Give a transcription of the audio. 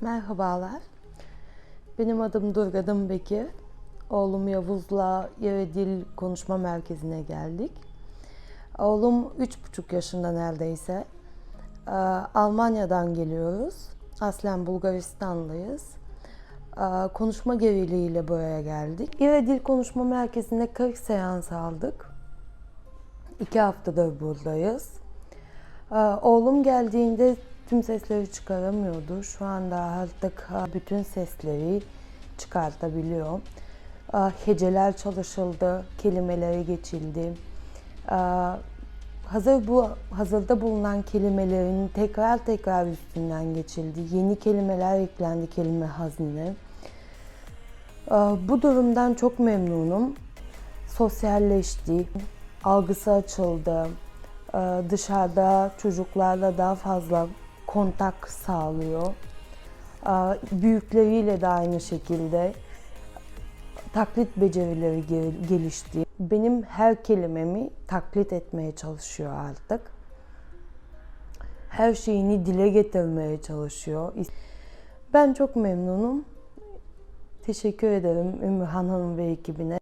Merhabalar. Benim adım Durgadım Bekir. Oğlum Yavuz'la Yere Dil Konuşma Merkezi'ne geldik. Oğlum üç buçuk yaşında neredeyse. Ee, Almanya'dan geliyoruz. Aslen Bulgaristanlıyız. Ee, Konuşma geriliğiyle buraya geldik. Yere Dil Konuşma Merkezi'nde 40 seans aldık. İki haftadır buradayız. Ee, Oğlum geldiğinde tüm sesleri çıkaramıyordu. Şu anda artık e, bütün sesleri çıkartabiliyor. Heceler çalışıldı, kelimeleri geçildi. Ee, Hazır bu hazırda bulunan kelimelerin tekrar tekrar üstünden geçildi. Yeni kelimeler eklendi kelime haznine. Bu durumdan çok memnunum. Sosyalleşti, algısı açıldı. Dışarıda çocuklarla daha fazla kontak sağlıyor. Büyükleriyle de aynı şekilde taklit becerileri ge- gelişti. Benim her kelimemi taklit etmeye çalışıyor artık. Her şeyini dile getirmeye çalışıyor. Ben çok memnunum. Teşekkür ederim Ümmühan Hanım ve ekibine.